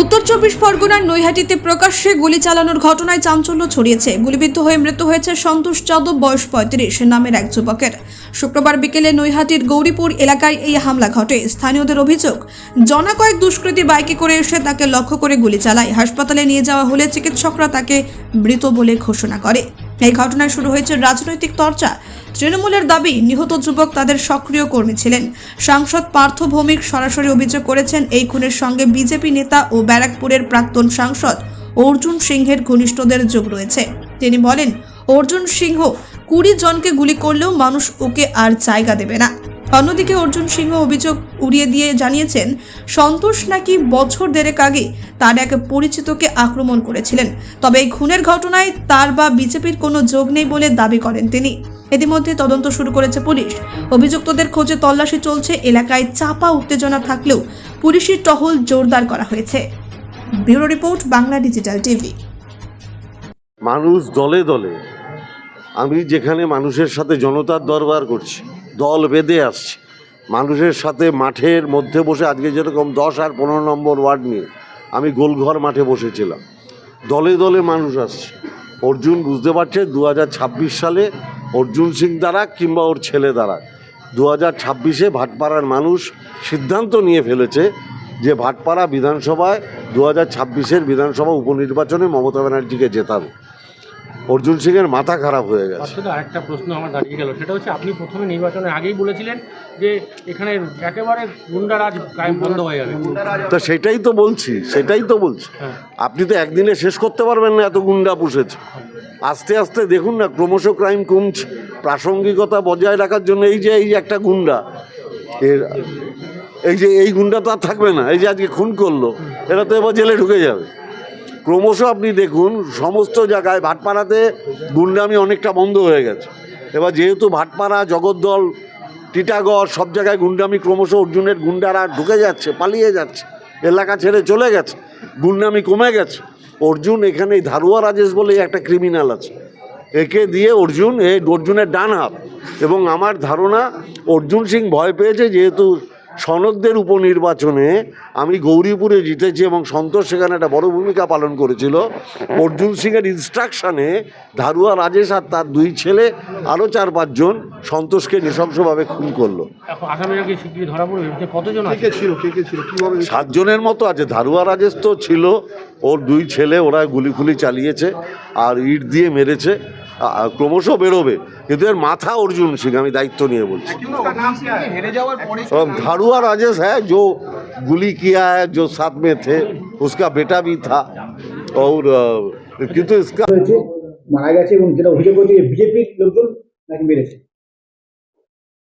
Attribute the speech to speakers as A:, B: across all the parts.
A: উত্তর চব্বিশ পরগনার নৈহাটিতে প্রকাশ্যে গুলি চালানোর ঘটনায় চাঞ্চল্য ছড়িয়েছে। গুলিবিদ্ধ হয়ে মৃত্যু হয়েছে সন্তোষ যাদব, বয়স পঁয়ত্রিশ, নামের এক যুবকের। শুক্রবার বিকেলে নৈহাটির গৌরীপুর এলাকায় এই হামলা ঘটে। স্থানীয়দের অভিযোগ, জনা কয়েক দুষ্কৃতী বাইকে করে এসে তাকে লক্ষ্য করে গুলি চালায়। হাসপাতালে নিয়ে যাওয়া হলে চিকিৎসকরা তাকে মৃত বলে ঘোষণা করে। এই ঘটনায় শুরু হয়েছে রাজনৈতিক তর্চা। তৃণমূলের দাবি, নিহত যুবক তাদের সক্রিয় কর্মী ছিলেন। সাংসদ পার্থ ভৌমিক সরাসরি অভিযোগ করেছেন, এই খুনের সঙ্গে বিজেপি নেতা ও ব্যারাকপুরের প্রাক্তন সাংসদ অর্জুন সিংহের ঘনিষ্ঠদের যোগ রয়েছে। তিনি বলেন, অর্জুন সিংহ কুড়ি জনকে গুলি করলেও মানুষ ওকে আর জায়গা দেবে না। অন্যদিকে অর্জুন সিংহ অভিযোগ উড়িয়ে দিয়ে জানিয়েছেন, সন্তোষ নাকি বছর দেড়েক আগে তার এক পরিচিতকে আক্রমণ করেছিলেন। তবে এই খুনের ঘটনায় তার বা বিজেপির কোনো যোগ নেই বলে দাবি করেন তিনি। ইতিমধ্যে তদন্ত শুরু করেছে পুলিশ। অভিযুক্তদের খোঁজে তল্লাশি চলছে এলাকায় চাপা উত্তেজনা থাকলেও পুলিশের টহল জোরদার করা হয়েছে। Bureau report, Bangla digital TV.
B: মানুষ দলে দলে, আমি যেখানে মানুষের সাথে জনতার দরবার করছি দল বেঁধে আসছে। মানুষের সাথে মাঠের মধ্যে বসে আজকে যেরকম দশ আর পনেরো নম্বর ওয়ার্ড নিয়ে আমি গোলঘর মাঠে বসেছিলাম। দলে দলে মানুষ আসছে। অর্জুন বুঝতে পারছে দু হাজার ছাব্বিশ সালে অর্জুন সিং দ্বারা কিংবা ওর ছেলে দ্বারা দু হাজার ছাব্বিশে ভাটপাড়ার মানুষ সিদ্ধান্ত নিয়ে ফেলেছে যে ভাটপাড়া বিধানসভায় দু হাজার ছাব্বিশের বিধানসভা উপনির্বাচনে মমতা ব্যানার্জিকে জেতাবে। অর্জুন সিংয়ের মাথা খারাপ হয়ে গেছে।
C: আসলে আরেকটা প্রশ্ন আমার দাঁড়িয়ে গেল। সেটা হচ্ছে আপনি প্রথমে নির্বাচনের আগেই বলেছিলেন যে এখানে একেবারে গুন্ডারাজ কায়েম বন্ধ হয়ে যাবে।
B: তো সেটাই তো বলছি সেটাই তো বলছি।
C: হ্যাঁ।
B: আপনি তো একদিনে শেষ করতে পারবেন না এত গুন্ডা পুষেছে। আস্তে আস্তে দেখুন না ক্রমশ ক্রাইম কমছে। প্রাসঙ্গিকতা বজায় রাখার জন্য এই যে এই যে একটা গুন্ডা এর এই যে এই গুন্ডা তো আর থাকবে না এই যে আজকে খুন করল এরা তো এবার জেলে ঢুকে যাবে। ক্রমশ আপনি দেখুন, সমস্ত জায়গায় ভাটপাড়াতে গুন্ডামি অনেকটা বন্ধ হয়ে গেছে। এবার যেহেতু ভাটপাড়া, জগদ্দল, টিটাগড় সব জায়গায় গুন্ডামি ক্রমশ অর্জুনের গুন্ডারা ঢুকে যাচ্ছে, পালিয়ে যাচ্ছে, এলাকা ছেড়ে চলে গেছে, গুন্ডামি কমে গেছে। অর্জুন এখানে এই ধারুয়া রাজেশ বলে একটা ক্রিমিনাল আছে। একে দিয়ে অর্জুন, এই অর্জুনের ডান হাত। এবং আমার ধারণা, অর্জুন সিং ভয় পেয়েছে যেহেতু সনদদের উপনির্বাচনে আমি গৌরীপুরে জিতেছি এবং সন্তোষ সেখানে একটা বড় ভূমিকা পালন করেছিল। অর্জুন সিংয়ের ইনস্ট্রাকশানে ধারুয়া রাজেশ আর তার দুই ছেলে আরও চার পাঁচজন সন্তোষকে নৃশংসভাবে খুন করল।
C: এখন আসামিরা কি শিগগিরই ধরা পড়বে যে কতজন আছে?
D: ছিল কে কে ছিল কীভাবে?
B: সাতজনের মতো আছে ধারুয়া রাজেশ তো ছিল ওর দুই ছেলে ওরা গুলি ফুলি চালিয়েছে আর ইট দিয়ে মেরেছে ক্রমশ বেরোবে। কিন্তু এর মাথা অর্জুন সিং আমি দায়িত্ব নিয়ে বলছি
D: হেরে যাওয়ার পরে
B: और धारुआ राजेश है जो गुली किया है जो साथ में थे उसका बेटा भी था और अ, किंतु इसका
E: হয়েছে মারা গেছে এবং যেটা অভিযোগ করছে বিজেপির লোকজন নাকি মেরেছে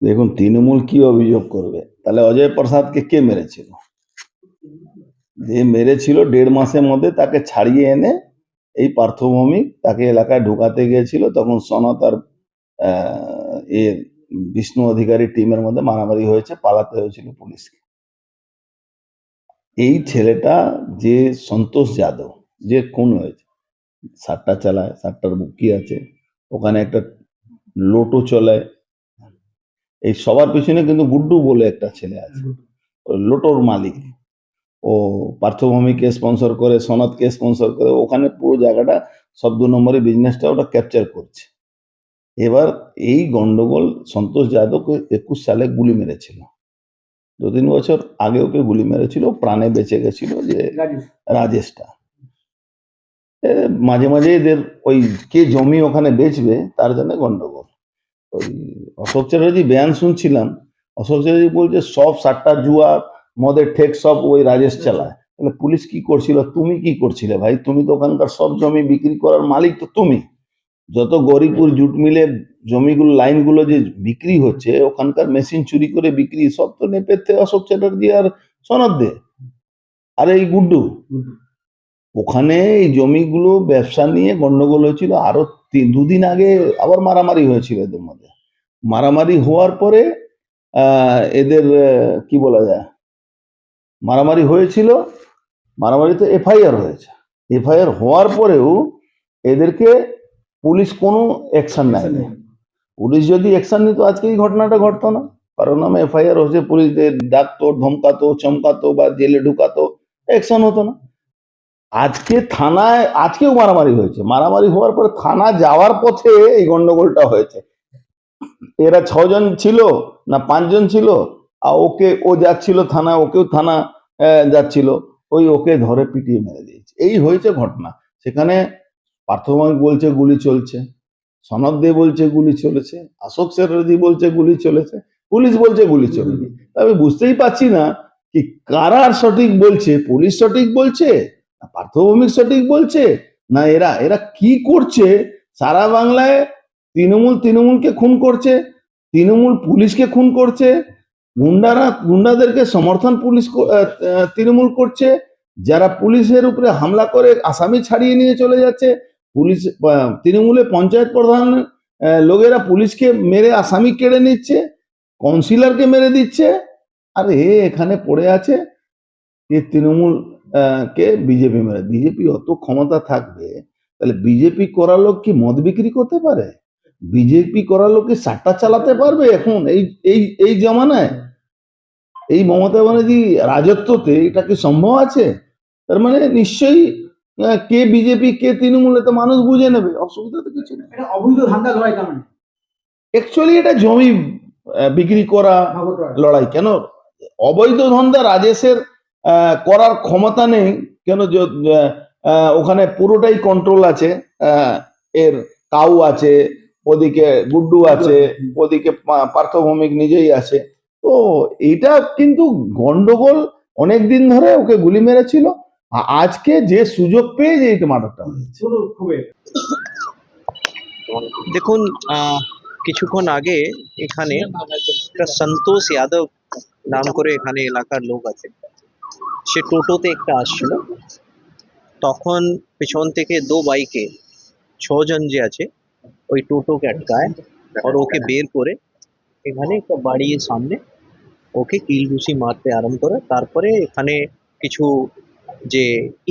F: দেখুন তৃণমূল কি অভিযোগ করবে তাহলে অজয় প্রসাদকে কে মেরেছিল যে মেরেছিল দেড় মাসের মধ্যে তাকে ছাড়িয়ে এনে এই পার্থভৌমিক তাকে এলাকায় ঢোকাতে গিয়েছিল তখন সনত আর আহ, এর বিষ্ণু অধিকারী টিমের মধ্যে মারামারি হয়েছে পালাতে হয়েছিল পুলিশকে। এই ছেলেটা যে সন্তোষ যাদব যে খুন হয়েছে সাতটা চালায় সাতটার বুকি আছে ওখানে একটা লোটো চলায় এই সবার পিছনে কিন্তু গুড্ডু বলে একটা ছেলে আছে। লোটোর মালিক। ও পার্থভূমিকে স্পন্সর করে সনদকে স্পন্সর করে ওখানে পুরো জায়গাটা সব দু নম্বরের বিজনেসটা ওটা ক্যাপচার করছে। এবার এই গন্ডগোল সন্তোষ যাদবকে একুশ সালে গুলি মেরেছিল। দু তিন বছর আগে ওকে গুলি মেরেছিল প্রাণে বেঁচে গেছিল যে রাজেশটা। মাঝে মাঝে এদের ওই কে জমি ওখানে বেচবে তার জন্য গন্ডগোল। ওই অশোক চ্যাটার্জি বয়ান শুনছিলাম অশোক চ্যাটার্জি বলছে সব সাতটা জুয়া মদের ঠেক সব ওই রাজেশ চালায়। তাহলে পুলিশ কি করছিল? তুমি কি করছিলে ভাই? তুমি তো ওখানকার সব জমি বিক্রি করার মালিক তো তুমি। যত গরিপুর জুট মিলে জমিগুলো লাইনগুলো যে বিক্রি হচ্ছে ওখানকার মেশিন চুরি করে বিক্রি সব তো নেপেতে অশোক চ্যাটার্জি আর সনদ দে। আর এই গুড্ডু। ওখানে এই জমিগুলো ব্যবসা নিয়ে গন্ডগোল হয়েছিল আরও দুদিন আগে আবার মারামারি হয়েছিল এদের মধ্যে। মারামারি হওয়ার পরে আহ, এদের কি বলা যায়? মারামারি হয়েছিল মারামারিতে এফআইআর হয়েছে। এফআইআর হওয়ার পরেও এদেরকে পুলিশ কোনো অ্যাকশন নেয়নি। পুলিশ যদি অ্যাকশন নিত আজকে এই ঘটনাটা ঘটতো না। কারোর নামে এফআইআর হচ্ছে পুলিশদের ডাকতো ধমকাতো চমকাতো বা জেলে ঢুকাতো অ্যাকশন হতো না। আজকে থানায় আজকেও মারামারি হয়েছে। মারামারি হওয়ার পরে থানা যাওয়ার পথে এই গন্ডগোলটা হয়েছে। এরা ছজন ছিল না পাঁচজন ছিল? আর ওকে ও যাচ্ছিল থানা ওকেও থানা যাচ্ছিল। ওই ওকে ধরে পিটিয়ে মেরে দিয়েছে। এই হয়েছে ঘটনা। সেখানে প্রাথমিক বলছে গুলি চলছে, সনদ দে বলছে গুলি চলেছে, অশোক চ্যাটার্জি বলছে গুলি চলেছে, পুলিশ বলছে গুলি চলেনি তা আমি বুঝতেই পারছি না কি কারার সঠিক বলছে, পুলিশ সঠিক বলছে, না পার্থভৌমিক সঠিক বলছে, না এরা এরা কি করছে? সারা বাংলায় তৃণমূল তৃণমূলকে খুন করছে, তৃণমূল পুলিশকে খুন করছে, গুন্ডারা, গুন্ডাদেরকে সমর্থন পুলিশ তৃণমূল করছে, যারা পুলিশের উপরে হামলা করে আসামি ছাড়িয়ে নিয়ে চলে যাচ্ছে পুলিশ তৃণমূলে পঞ্চায়েত প্রধান লোকেরা পুলিশকে মেরে আসামি কেড়ে নিচ্ছে, কাউন্সিলরকে মেরে দিচ্ছে, আর এ এখানে পড়ে আছে যে তৃণমূল কে বিজেপি মেরে, বিজেপি অত ক্ষমতা থাকবে, তাহলে বিজেপি করা লোক কি মদ বিক্রি করতে পারে? বিজেপি করা লোক কি সাট্টা চালাতে পারবে এখন, এই এই এই জমানায়? এই মমতা ব্যানার্জি রাজত্বতে এটা কি সম্ভব আছে? তার মানে নিশ্চয়ই কে বিজেপি কে তৃণমূলে তো মানুষ বুঝে নেবে অসুবিধা তো কিছু নেই।
E: এটা অবৈধ ধান্দা লড়াই মানে
F: অ্যাকচুয়ালি এটা জমি বিক্রি করা লড়াই। কেন? অবৈধ ধন্দা রাজেশের করার ক্ষমতা নেই। কেন? ওখানে পুরোটাই কন্ট্রোল আছে। এর কাউ আছে ওদিকে গুড্ডু আছে ওদিকে পার্থভৌমিক নিজেই আছে। তো এটা কিন্তু গন্ডগোল অনেক দিন ধরে ওকে গুলি মেরেছিল। আজকে যে সুযোগ পেয়ে যে হয়েছে।
G: দেখুন কিছুক্ষণ আগে এখানে একটা সন্তোষ যাদব নাম করে এখানে এলাকার লোক আছে। সে টোটোতে একটা আসছিল। তখন পেছন থেকে দো বাইকে ছজন যে আছে ওই টোটোকে আটকায় আর ওকে বের করে এখানে একটা বাড়ির সামনে ওকে কিলঘুষি মারতে আরম্ভ করে। তারপরে এখানে কিছু যে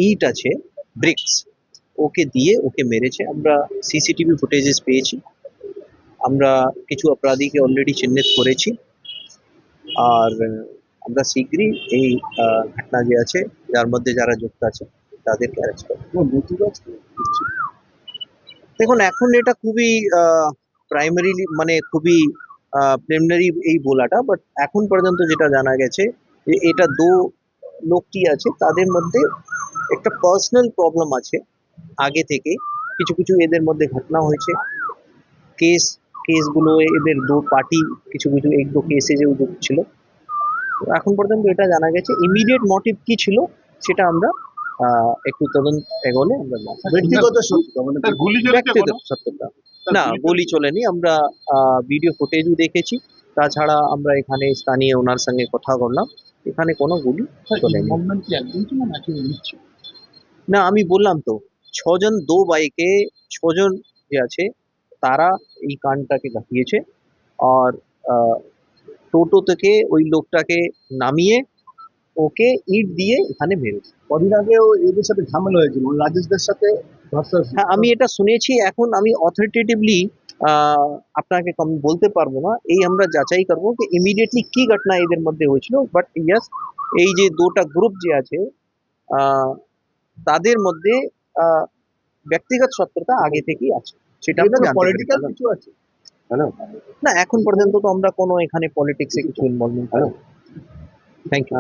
G: ইট আছে ব্রিক্স ওকে দিয়ে ওকে মেরেছে। আমরা সিসিটিভি ফুটেজেস পেয়েছি। আমরা কিছু অপরাধীকে অলরেডি চিহ্নিত করেছি। আর আমরা শীঘ্রই এই ঘটনা যে আছে যার মধ্যে যারা যুক্ত আছে তাদেরকে অ্যারেস্ট করব। দেখুন এখন এটা খুবই প্রাইমারিলি মানে খুবই প্রিলিমিনারি এই বলাটা বাট এখন পর্যন্ত যেটা জানা গেছে যে এটা দো লোকটি আছে তাদের মধ্যে একটা পার্সোনাল প্রবলেম আছে আগে থেকে। কিছু কিছু এদের মধ্যে ঘটনা হয়েছে। কেস কেসগুলো এদের দু পার্টি কিছু কিছু এক দু কেসে যে যুক্ত ছিল। এখন পর্যন্ত এটা জানা গেছে ইমিডিয়েট মোটিভ কি ছিল সেটা আমরা আহ, একটু তদন্ত এগোলে আমরা
D: ব্যক্তিগত মানে
G: ব্যক্তিগত সত্যতা। না গুলি চলেনি। আমরা ভিডিও ফুটেজও দেখেছি। তাছাড়া আমরা এখানে স্থানীয় ওনার সঙ্গে কথা বললাম। এখানে কোনো গুলি চলেনি না। আমি বললাম তো ছজন দো বাইকে ছজন যে আছে তারা এই কানটাকে ঘটিয়েছে। আর টোটো থেকে ওই লোকটাকে নামিয়ে ওকে ইট দিয়ে এখানে মেরেছে।
D: কদিন আগেও এদের সাথে ঝামেলা হয়েছিল মানে রাজেশদের সাথে
G: হ্যাঁ আমি এটা শুনেছি এখন আমি অথরিটেটিভলি আপনাকে কম বলতে পারব না। এই আমরা যাচাই করব যে ইমিডিয়েটলি কি ঘটনা এদের মধ্যে হয়েছিল। বাট ইয়াস এই যে দুটা গ্রুপ যে আছে আহ, তাদের মধ্যে আহ, ব্যক্তিগত শত্রুতা আগে থেকেই আছে। সেটা আমরা
D: পলিটিক্যাল কিছু আছে?
G: না এখন পর্যন্ত তো আমরা কোনো এখানে পলিটিক্সে কিছু ইনভলভমেন্ট থ্যাংক ইউ